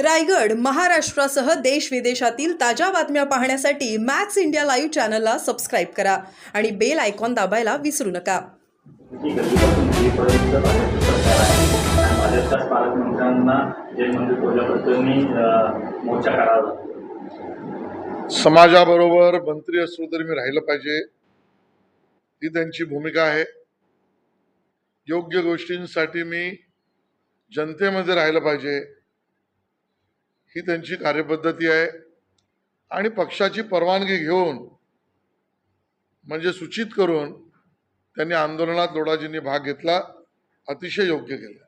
रायगड महाराष्ट्रासह देश विदेशातील ताज्या बातम्या पाहण्यासाठी मॅक्स इंडिया लाईव्ह चॅनलला सबस्क्राईब करा आणि बेल आयकॉन दाबायला विसरू नका. समाजाबरोबर मंत्री असलो तरी मी राहिलं पाहिजे. ही त्यांची भूमिका आहे. योग्य गोष्टींसाठी मी जनतेमध्ये राहिलं पाहिजे. ही त्यांची कार्यपद्धती आहे. आणि पक्षाची परवानगी घेऊन म्हणजे सूचित करून त्यांनी आंदोलनात लोडाजींनी भाग घेतला अतिशय योग्य केलं.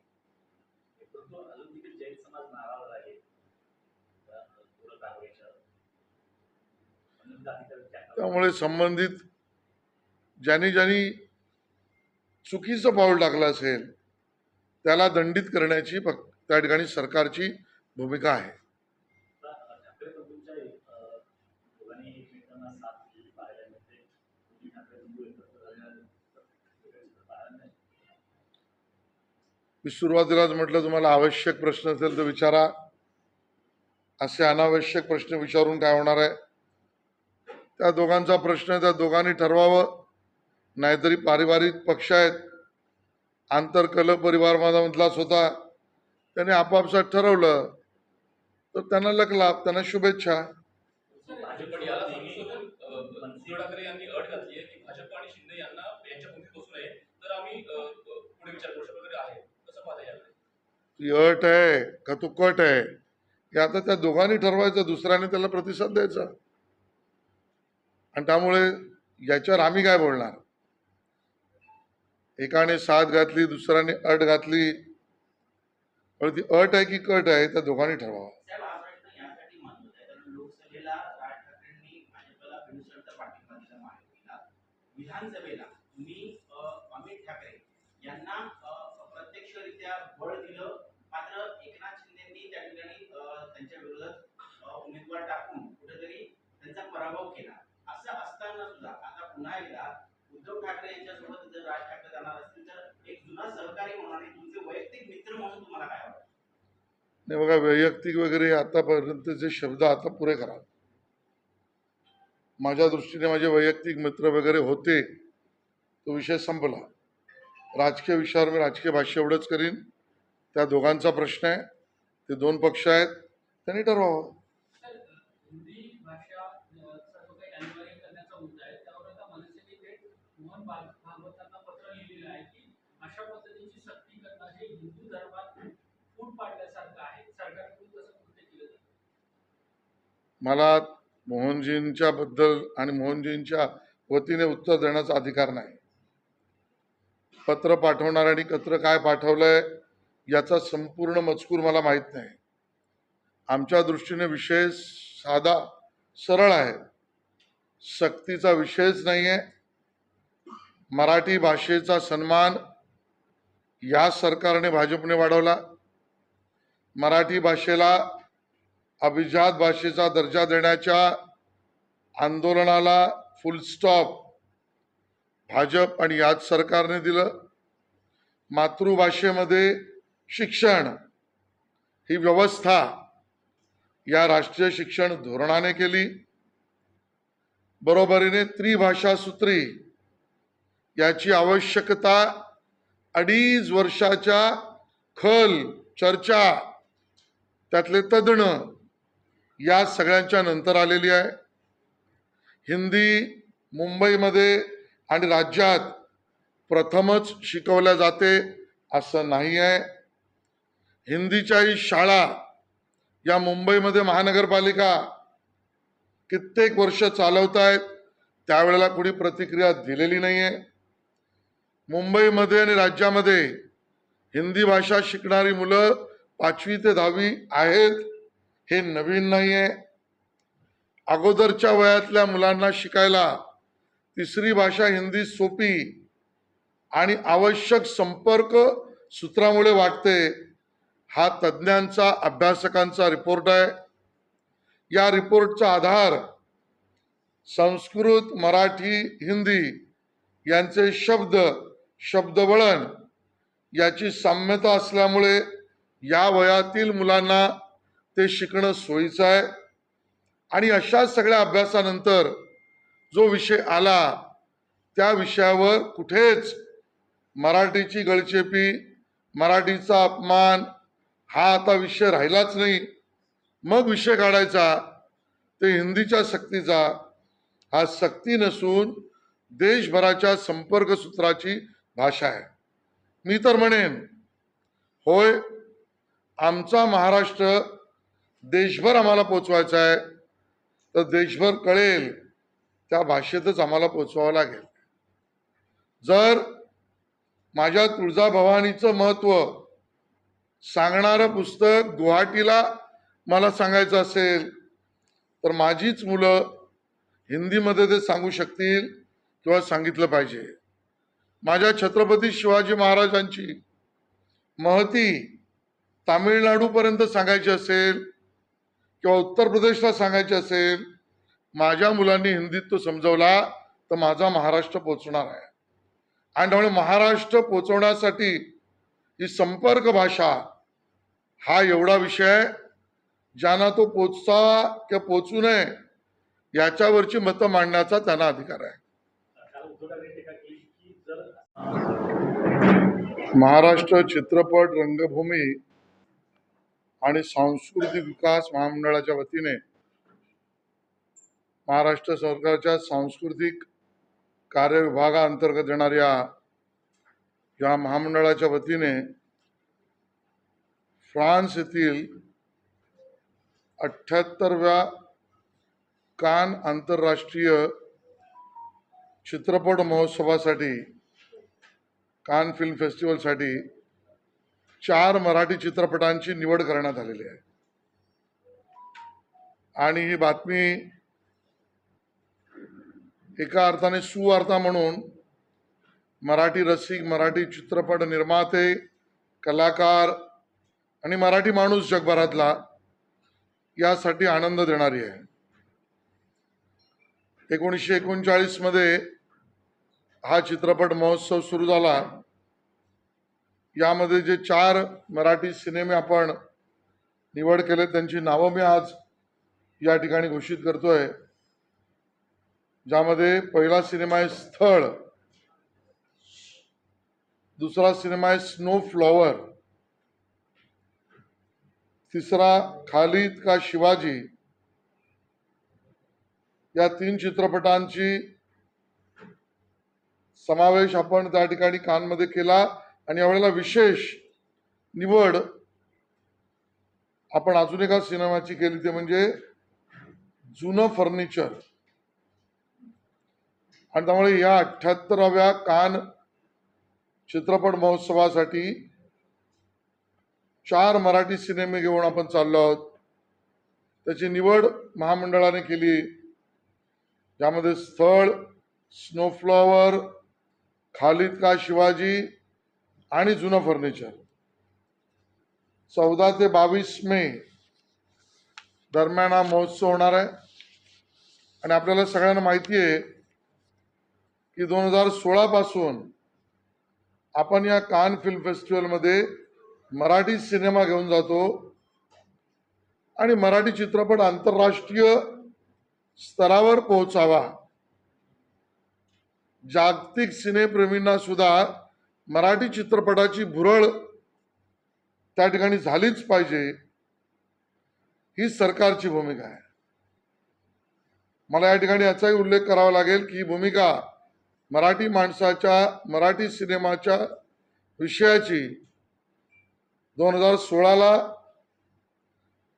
त्यामुळे संबंधित ज्यांनी ज्यांनी चुकीचं पाऊल टाकलं असेल त्याला दंडित करण्याची त्या ठिकाणी सरकारची भूमिका आहे आता ठाकरे बंधूंच्या अं, दोघांनी एकमेकांना साथ दिली पाहायला मिळते दोन्ही ठाकरे बंधू एकत्र झाल्यानंतर पाहायला नाही मी सुरुवातीलाच म्हटलं तुम्हाला आवश्यक प्रश्न असेल तर विचारा. असे अनावश्यक प्रश्न विचारून काय होणार आहे? त्या दोघांचा प्रश्न त्या दोघांनी ठरवावं. नाहीतरी पारिवारिक पक्ष आहेत. आंतरकल परिवार माझा मधलाच होता. त्याने आपापसात ठरवलं. तर त्यांना लक लाभ त्यांना शुभेच्छा भाजप पण याला सांगून उद्धव ठाकरे यांनी अट घातली आहे की भाजप आणि शिंदे यांना यांच्या भूमीत बसू नये तर आम्ही अ, अ, पुढे विचार करू शकतो वगैरे आहे कसं पाहता याकडे ती अट आहे का तो कट आहे? हे आता त्या दोघांनी ठरवायचं दुसऱ्याने त्याला प्रतिसाद द्यायचा. आणि त्यामुळे याच्यावर आम्ही काय बोलणार? एकाने साथ घातली दुसऱ्याने अट घातली. पण ती अट आहे की कट आहे त्या दोघांनी ठरवावं. विधानसभेला तुम्ही अमित ठाकरे यांना प्रत्यक्षरित्या बळ दिलं मात्र एकनाथ शिंदेंनी त्या ठिकाणी अ, त्यांच्या विरोधात उमेदवार टाकून कुठेतरी त्यांचा पराभव केला. असं असताना सुद्धा आता पुन्हा एकदा उद्धव ठाकरे यांच्यासोबत जर राज ठाकरे जाणार असतील तर एक जुना सहकारी म्हणून आणि तुमचे वैयक्तिक मित्र म्हणून तुम्हाला काय वाटतं? नाही बघा वैयक्तिक वगैरे आतापर्यंतचे शब्द आता पुरे करा. माझ्या दृष्टीने माझे वैयक्तिक मित्र वगैरे होते तो विषय संपला. राजकीय विषयावर मी राजकीय भाष्य एवढंच करीन. त्या दोघांचा प्रश्न आहे. ते दोन पक्ष आहेत. त्यांनी ठरवावं मला मोहनजींच्या बद्दल आणि मोहनजींच्या वतीने उत्तर देण्याचा अधिकार नाही. पत्र पाठवणार आणि पत्र काय पाठवलंय याचा संपूर्ण मजकूर मला माहीत नाही. आमच्या दृष्टीने विषय साधा सरळ आहे. सक्तीचा विषयच नाही आहे मराठी भाषेचा सन्मान या सरकारने भाजपने वाढवला. मराठी भाषेला अभिजात भाषेचा दर्जा देण्याच्या आंदोलनाला फुल स्टॉप भाजप आणि याच सरकारने दिलं. मातृभाषेमध्ये शिक्षण ही व्यवस्था या राष्ट्रीय शिक्षण धोरणाने केली. बरोबरीने त्रिभाषा सूत्री याची आवश्यकता अडीच वर्षाच्या खल चर्चा त्यातले तज्ज्ञ या सगळ्यांच्या नंतर आलेली आहे. हिंदी मुंबईमध्ये आणि राज्यात प्रथमच शिकवल्या जाते असं नाही आहे. हिंदीच्याही शाळा या मुंबईमध्ये महानगरपालिका कित्येक वर्ष चालवत आहेत त्यावेळेला कुणी प्रतिक्रिया दिलेली नाही आहे मुंबईमध्ये आणि राज्यामध्ये हिंदी भाषा शिकणारी मुलं पाचवी ते दहावी आहेत हे नवीन नाही आहे अगोदरच्या वयातल्या मुलांना शिकायला तिसरी भाषा हिंदी सोपी आणि आवश्यक संपर्क सूत्रामुळे वाटते. हा तज्ज्ञांचा अभ्यासकांचा रिपोर्ट आहे. या रिपोर्टचा आधार संस्कृत मराठी हिंदी यांचे शब्द शब्दवळण याची साम्यता असल्यामुळे या वयातील मुलांना ते शिकणं सोयीचं आहे. आणि अशा सगळ्या अभ्यासानंतर जो विषय आला त्या विषयावर कुठेच मराठीची गळचेपी मराठीचा अपमान हा आता विषय राहिलाच नाही. मग विषय काढायचा ते हिंदीच्या सक्तीचा. हा सक्ती नसून देशभराच्या संपर्क सूत्राची भाषा आहे. मी तर म्हणेन होय आमचा महाराष्ट्र देशभर आम्हाला पोचवायचा आहे. तर देशभर कळेल त्या भाषेतच आम्हाला पोचवावं लागेल. जर माझ्या तुळजाभवानीचं महत्त्व सांगणारं पुस्तक गुवाहाटीला मला सांगायचं असेल तर माझीच मुलं हिंदीमध्ये ते सांगू शकतील किंवा सांगितलं पाहिजे. माझ्या छत्रपती शिवाजी महाराजांची महती तामिळनाडूपर्यंत सांगायची असेल किंवा उत्तर प्रदेशला सांगायची असेल माझ्या मुलांनी हिंदीत तो समजवला तर माझा महाराष्ट्र पोचणार आहे. आणि त्यामुळे महाराष्ट्र पोचवण्यासाठी ही संपर्क भाषा हा एवढा विषय ज्यांना तो पोचता किंवा पोचू नये याच्यावरची मतं मांडण्याचा त्यांना अधिकार आहे. महाराष्ट्र चित्रपट रंगभूमी आणि सांस्कृतिक विकास महामंडळाच्या वतीने महाराष्ट्र सरकारच्या सांस्कृतिक कार्य विभागाअंतर्गत येणाऱ्या या महामंडळाच्या वतीने फ्रान्स येथील अठ्ठ्याहत्तरव्या कान आंतरराष्ट्रीय चित्रपट महोत्सवासाठी कान फिल्म फेस्टिवलसाठी चार मराठी चित्रपटांची निवड करण्यात आलेली आहे. आणि ही बातमी एका अर्थाने सुवार्ता म्हणून मराठी रसिक मराठी चित्रपट निर्माते कलाकार आणि मराठी माणूस जगभरातला यासाठी आनंद देणारी आहे. एकोणीसशे एकोणचाळीसमध्ये हा चित्रपट महोत्सव सुरू झाला. यामध्ये जे चार मराठी सिनेमे आपण निवड केले त्यांची नावं मी आज या ठिकाणी घोषित करतोय. ज्यामध्ये पहिला सिनेमा आहे स्थळ. दुसरा सिनेमा आहे स्नो फ्लॉवर तिसरा खालिद का शिवाजी या तीन चित्रपटांची समावेश आपण त्या ठिकाणी कानमध्ये केला आणि यावेळेला विशेष निवड आपण अजून एका सिनेमाची केली ते म्हणजे जुनं फर्निचर. आणि त्यामुळे या अठ्ठ्याहत्तराव्या कान चित्रपट महोत्सवासाठी चार मराठी सिनेमे घेऊन आपण चाललो आहोत. त्याची निवड महामंडळाने केली. ज्यामध्ये स्थळ स्नोफ्लॉवर खालिद का शिवाजी आणि जुनं फर्निचर चौदा ते बावीस मे दरम्यान हा महोत्सव होणार आहे. आणि आपल्याला सगळ्यांना माहिती आहे की दोन हजार सोळा पासून आपण या कान फिल्म फेस्टिवलमध्ये मराठी सिनेमा घेऊन जातो. आणि मराठी चित्रपट आंतरराष्ट्रीय स्तरावर पोहोचावा. जागतिक सिनेप्रेमींना सुद्धा मराठी चित्रपटाची भुरळ त्या ठिकाणी झालीच पाहिजे. ही सरकारची भूमिका आहे. मला या ठिकाणी याचाही उल्लेख करावा लागेल की ही भूमिका मराठी माणसाच्या मराठी सिनेमाच्या विषयाची दोन हजार सोळाला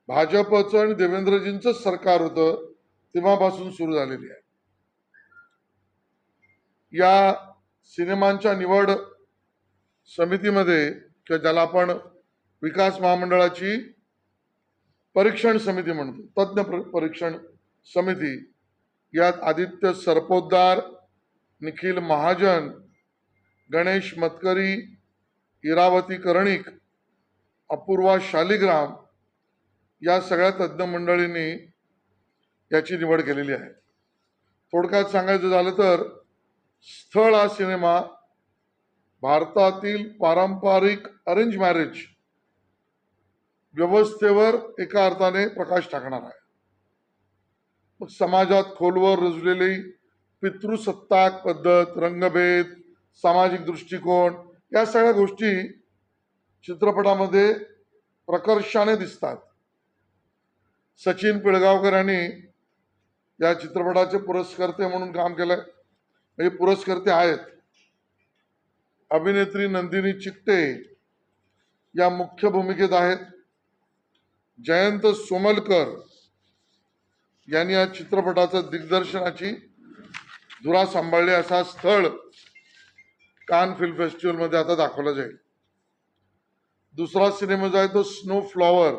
भाजपचं आणि देवेंद्रजींचं सरकार होतं तेव्हापासून सुरू झालेली आहे. या सिनेमांच्या निवड समितीमध्ये किंवा ज्याला आपण विकास महामंडळाची परीक्षण समिती म्हणतो तज्ज्ञ परीक्षण समिती यात आदित्य सरपोतदार निखिल महाजन गणेश मतकरी इरावती कर्णिक अपूर्वा शालिग्राम या सगळ्या तज्ज्ञ मंडळींनी याची निवड केलेली आहे. थोडक्यात सांगायचं झालं तर स्थळ हा सिनेमा भारतातील पारंपरिक अरेंज मॅरेज व्यवस्थेवर एका अर्थाने प्रकाश टाकणार आहे. मग समाजात खोलवर रुजलेली पितृसत्ताक पद्धत रंगभेद सामाजिक दृष्टिकोन या सगळ्या गोष्टी चित्रपटामध्ये प्रकर्षाने दिसतात. सचिन पिळगावकर यांनी या चित्रपटाचे पुरस्कर्ते म्हणून काम केलंय. म्हणजे पुरस्कर्ते आहेत. अभिनेत्री नंदिनी चिकटे या मुख्य भूमिकेत आहेत. जयंत सोमलकर यांनी या चित्रपटाचं दिग्दर्शनाची धुरा सांभाळली असा स्थळ कान फिल्म फेस्टिवलमध्ये आता दाखवला जाईल. दुसरा सिनेमा जो आहे तो स्नो फ्लॉवर.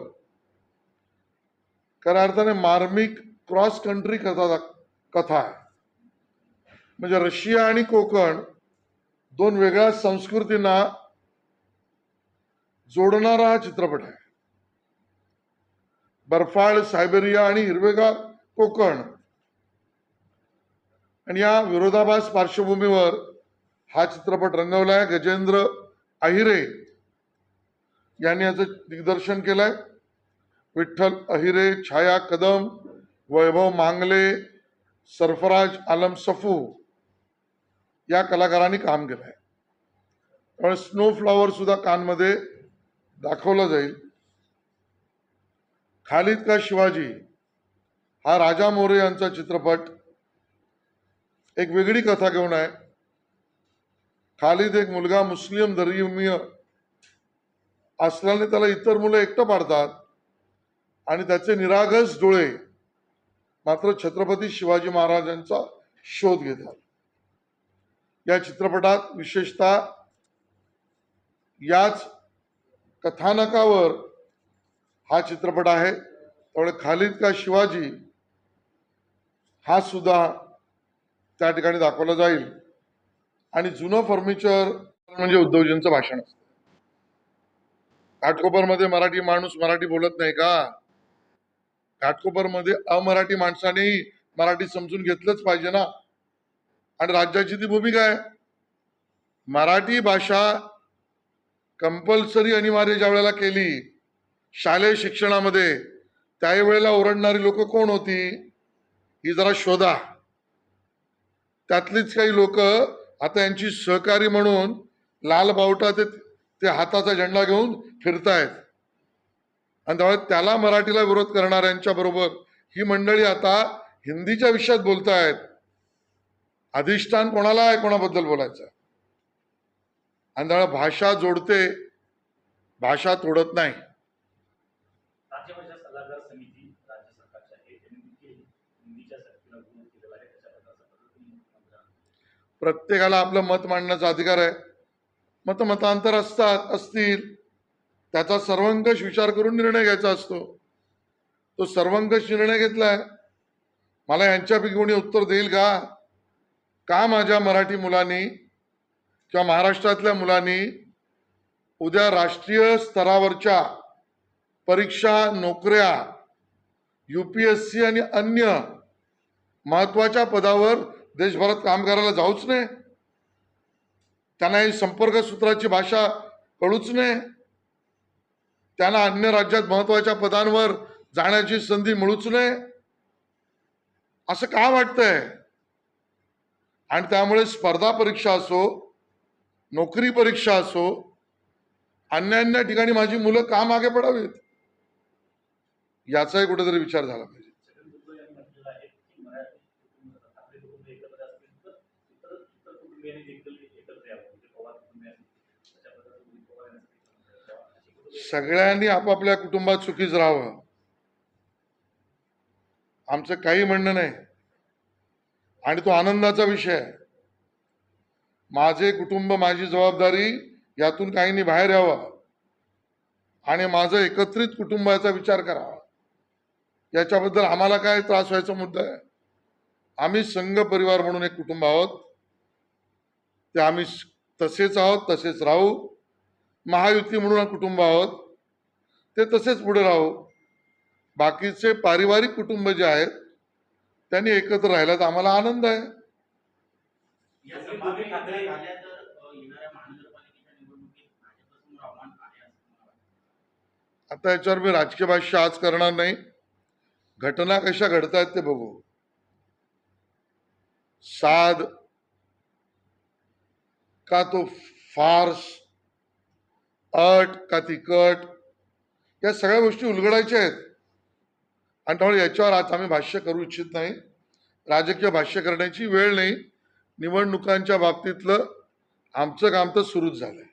खऱ्या अर्थाने मार्मिक क्रॉस कंट्री कथा कथा आहे. म्हणजे रशिया आणि कोकण दोन वेगळ्या संस्कृतींना जोडणारा हा चित्रपट आहे. बर्फाळ सायबेरिया आणि हिरवेगार कोकण. आणि या विरोधाभास पार्श्वभूमीवर हा चित्रपट रंगवला आहे गजेंद्र अहिरे. यांनी याचं दिग्दर्शन केलंय. विठ्ठल अहिरे छाया कदम वैभव मांगले सरफराज आलम सफू या कलाकारांनी काम केलंय. त्यामुळे स्नो फ्लॉवर सुद्धा कानमध्ये दाखवलं जाईल. खालिद का शिवाजी हा राजा मोरे यांचा चित्रपट एक वेगळी कथा घेऊन आहे. खालिद एक मुलगा मुस्लिम धर्मीय असल्याने त्याला इतर मुलं एकटं पाडतात आणि त्याचे निरागस डोळे मात्र छत्रपती शिवाजी महाराजांचा शोध घेतात. या चित्रपटात विशेषतः याच कथानकावर हा चित्रपट आहे. त्यामुळे खालिद का शिवाजी हा सुद्धा त्या ठिकाणी दाखवला जाईल. आणि जुनं फर्निचर म्हणजे उद्धवजींचं भाषण असतं. घाटकोपरमध्ये मराठी माणूस मराठी बोलत नाही का? घाटकोपरमध्ये अमराठी माणसाने मराठी समजून घेतलंच पाहिजे ना. आणि राज्याची ती भूमिका आहे. मराठी भाषा कंपल्सरी अनिवार्य ज्या वेळेला केली शालेय शिक्षणामध्ये त्यावेळेला ओरडणारी लोक कोण होती? ही जरा शोधा. त्यातलीच काही लोक आता यांची सहकारी म्हणून लाल बावटा ते ते हाताचा झेंडा घेऊन फिरतायत. आणि त्यामुळे त्याला मराठीला विरोध करणाऱ्यांच्या बरोबर ही मंडळी आता हिंदीच्या विषयात बोलतायत. अधिष्ठान कोणाला आहे? कोणाबद्दल बोलायचं? आणि त्यामुळे भाषा जोडते. भाषा तोडत नाही. प्रत्येकाला आपलं मत मांडण्याचा अधिकार आहे. मतमतांतर असतात असतील त्याचा सर्वंकष विचार करून निर्णय घ्यायचा असतो. तो सर्वंकष निर्णय घेतलाय. मला यांच्यापैकी कोणी उत्तर देईल का? का माझ्या मराठी मुलांनी किंवा महाराष्ट्रातल्या मुलांनी उद्या राष्ट्रीय स्तरावरच्या परीक्षा नोकऱ्या यू पी एस सी आणि अन्य महत्त्वाच्या पदावर देशभरात काम करायला जाऊच नाही त्यांना ही संपर्क सूत्राची भाषा कळूच नये. त्यांना अन्य राज्यात महत्त्वाच्या पदांवर जाण्याची संधी मिळूच नये. असं का वाटतंय? आणि त्यामुळे स्पर्धा परीक्षा असो नोकरी परीक्षा असो अन्य अन्य ठिकाणी माझी मुलं का मागे पडावीत? याचाही कुठेतरी विचार झाला पाहिजे छगन भुजबळ यांनी म्हटलेलं आहे की मराठी कुटुंब ठाकरे कुटुंब एकत्र असतील तर इतर इतर कुटुंबियांनी देखील एकत्र यावं म्हणजे पवार कुटुंबे असतील तशा पद्धतीने पवार यांचं देखील म्हणणं आहे. अशी कुटुंबे सगळ्यांनी आपापल्या कुटुंबात सुखीच राहावं. आमचं काही म्हणणं नाही. आणि तो आनंदाचा विषय आहे. माझे कुटुंब माझी जबाबदारी यातून काहींनी बाहेर यावं. आणि माझं एकत्रित कुटुंबाचा विचार करावा. याच्याबद्दल आम्हाला काय त्रास व्हायचा मुद्दा आहे? आम्ही संघ परिवार म्हणून एक कुटुंब आहोत. ते आम्ही तसेच आहोत तसेच राहू. महायुती म्हणून कुटुंब आहोत. ते तसेच पुढे राहू. बाकीचे पारिवारिक कुटुंब जे आहेत त्यांनी एकत्र राहिल्यात. आम्हाला आनंद आहे. तर आता याच्यावर मी राजकीय भाष्य आज करणार नाही. घटना कशा घडतायत ते बघू. साध का तो फार्स अट का ती कट या सगळ्या गोष्टी उलगडायच्या आहेत. आणि त्यामुळे याच्यावर आज आम्ही भाष्य करू इच्छित नाही. राजकीय भाष्य करण्याची वेळ नाही. निवडणुकांच्या बाबतीतलं आमचं काम तर सुरूच दाखवावी.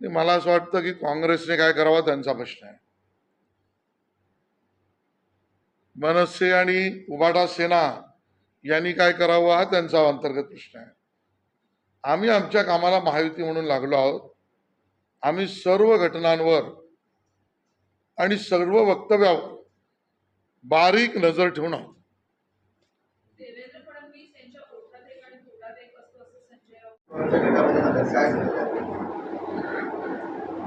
आणि मला असं वाटतं की काँग्रेसने काय करावं त्यांचा प्रश्न आहे. मनसे आणि उबाटा सेना यांनी काय करावं हा त्यांचा अंतर्गत प्रश्न आहे. आम्ही आमच्या कामाला महायुती म्हणून लागलो आहोत. आम्ही सर्व घटनांवर आणि सर्व वक्तव्यावर बारीक नजर ठेवून आहोत.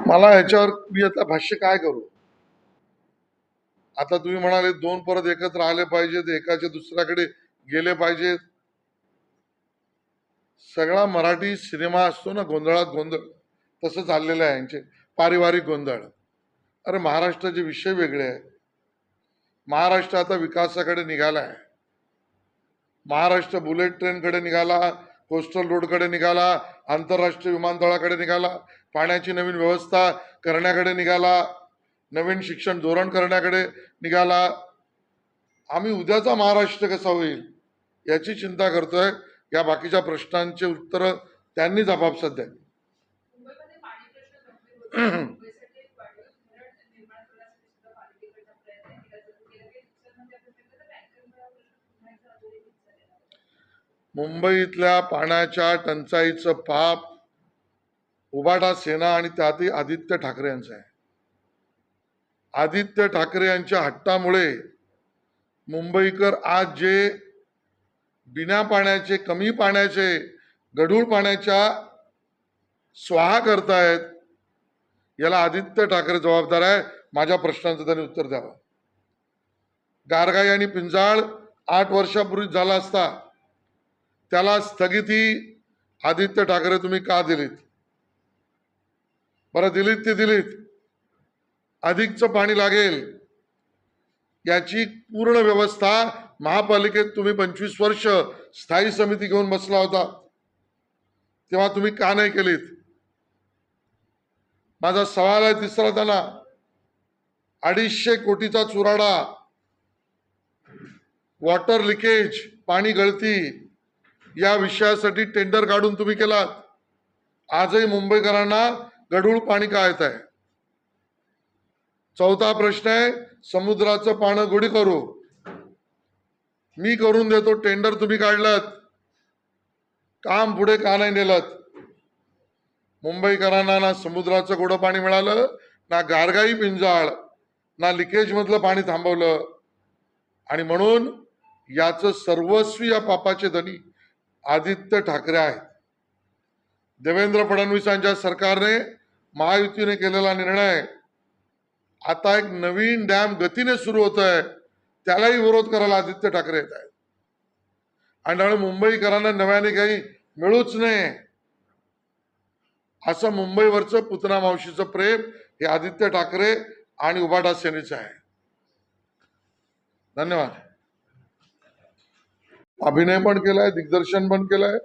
मला ह्याच्यावर मी आता भाष्य काय करू? आता तुम्ही म्हणाले दोन परत एकत्र आले पाहिजेत एकाचे दुसऱ्याकडे गेले पाहिजेत. सगळा मराठी सिनेमा असतो ना गोंधळात गोंधळ. तसं चाललेलं आहे यांचे. पारिवारिक गोंधळ. अरे महाराष्ट्राचे विषय वेगळे आहे महाराष्ट्र आता विकासाकडे निघाला आहे. महाराष्ट्र बुलेट ट्रेनकडे निघाला कोस्टल रोडकडे निघाला आंतरराष्ट्रीय विमानतळाकडे निघाला पाण्याची नवीन व्यवस्था करण्याकडे निघाला. नवीन शिक्षण धोरण करण्याकडे निघाला. आम्ही उद्याचा महाराष्ट्र कसा होईल याची चिंता करतोय. या बाकीच्या प्रश्नांचे उत्तर त्यांनीच आपापसात द्यावी. मुंबईतल्या पाण्याच्या टंचाईचं पाप उबाटा सेना आणि त्यातही आदित्य ठाकरे यांचं आहे. आदित्य ठाकरे यांच्या हट्टामुळे मुंबईकर आज जे बिना पाण्याचे कमी पाण्याचे गढूळ पाण्याच्या स्वाहा करतायत याला आदित्य ठाकरे जबाबदार आहे. माझ्या प्रश्नांचं त्यांनी उत्तर द्यावं. गारगाई आणि पिंजाळ आठ वर्षापूर्वी झाला असता त्याला स्थगिती आदित्य ठाकरे तुम्ही का दिलीत? बरं दिलीत ती दिलीत. अधिकचं पाणी लागेल. याची पूर्ण व्यवस्था महापालिकेत तुम्ही पंचवीस वर्ष स्थायी समिती घेऊन बसला होता. तेव्हा तुम्ही का नाही केलीत? माझा सवाल आहे तिसरा त्यांना. अडीचशे कोटीचा चुराडा वॉटर लिकेज पाणी गळती या विषयासाठी टेंडर काढून तुम्ही केलात. आजही मुंबईकरांना गढूळ पाणी का येत आहे? चौथा प्रश्न आहे समुद्राचं पाणी गोडी करू. मी करून देतो टेंडर तुम्ही काढलात. काम पुढे का नाही नेलत. मुंबईकरांना ना समुद्राचं गोडं पाणी मिळालं ना गारगाई पिंजाळ ना लिकेज मधलं पाणी थांबवलं. आणि म्हणून याचं सर्वस्वी या पापाचे धनी आदित्य ठाकरे आहेत. देवेंद्र फडणवीसांच्या सरकारने महायुतीने केलेला निर्णय आता एक नवीन डॅम गतीने सुरू होत आहे त्यालाही विरोध करायला आदित्य ठाकरे येत आहेत. आणि त्यामुळे मुंबईकरांना नव्याने काही मिळूच नाही असं मुंबईवरचं पुतना मावशीचं प्रेम हे आदित्य ठाकरे आणि उबाटा सेनेचं आहे. धन्यवाद. अभिनय पण केलाय दिग्दर्शन पण केलंय.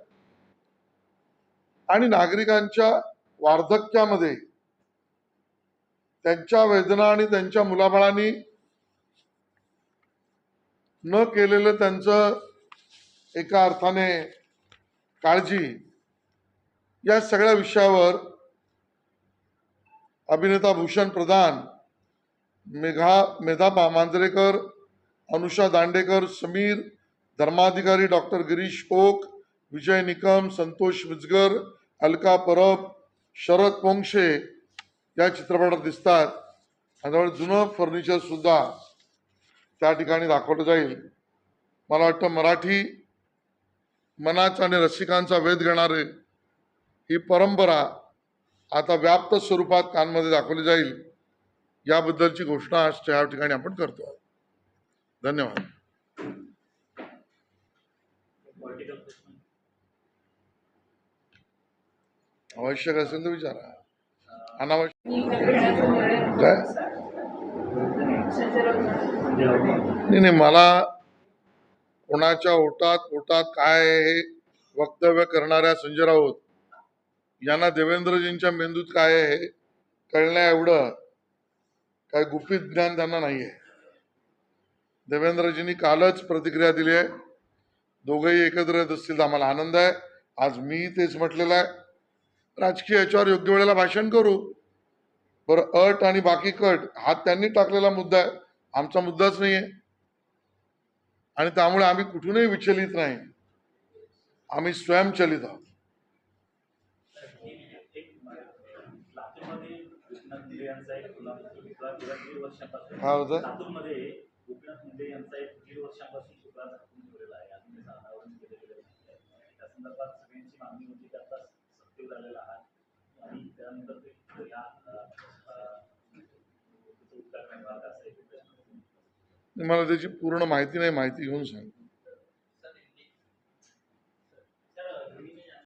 आणि नागरिकांच्या वार्धक्यामध्ये त्यांच्या वेदना आणि त्यांच्या मुलाबाळांनी न केलेलं त्यांचं एका अर्थाने काळजी या सगळ्या विषयावर अभिनेता भूषण प्रधान मेघा मेधाबा मांजरेकर अनुषा दांडेकर समीर धर्माधिकारी डॉक्टर गिरीश ओक विजय निकम संतोष विजगर अलका परब शरद पोंक्षे या चित्रपटात दिसतात. आणि त्यामुळे जुनं फर्निचर सुद्धा त्या ठिकाणी दाखवलं जाईल. मला वाटतं मराठी मनाचा आणि रसिकांचा वेध घेणारे ही परंपरा आता व्याप्त स्वरूपात कानमध्ये दाखवली जाईल. याबद्दलची घोषणा आज या ठिकाणी आपण करतो आहोत. धन्यवाद. आवश्यक असेल तर विचारा. अनावश्यक. काय? नाही नाही मला कोणाच्या ओटात ओटात काय आहे हे वक्तव्य करणाऱ्या संजय राऊत यांना देवेंद्रजींच्या मेंदूत काय आहे हे कळण्या एवढं काय गुपित ज्ञान त्यांना नाही आहे देवेंद्रजींनी कालच प्रतिक्रिया दिली आहे. दोघंही एकत्र येत असतील तर आम्हाला आनंद आहे. आज मी तेच म्हटलेलं आहे. राजकीय याच्यावर योग्य वेळेला भाषण करू. बरं अट आणि बाकी कट हा त्यांनी टाकलेला मुद्दा आहे. आमचा मुद्दाच नाही आहे आणि त्यामुळे आम्ही कुठूनही विचलित नाही. आम्ही स्वयंचलित आहोत. वर्षापासून काय होतं? लातूरमध्ये झालेला आहात. आणि त्यानंतर ते या उत्तर मला त्याची पूर्ण माहिती नाही माहिती घेऊन सांग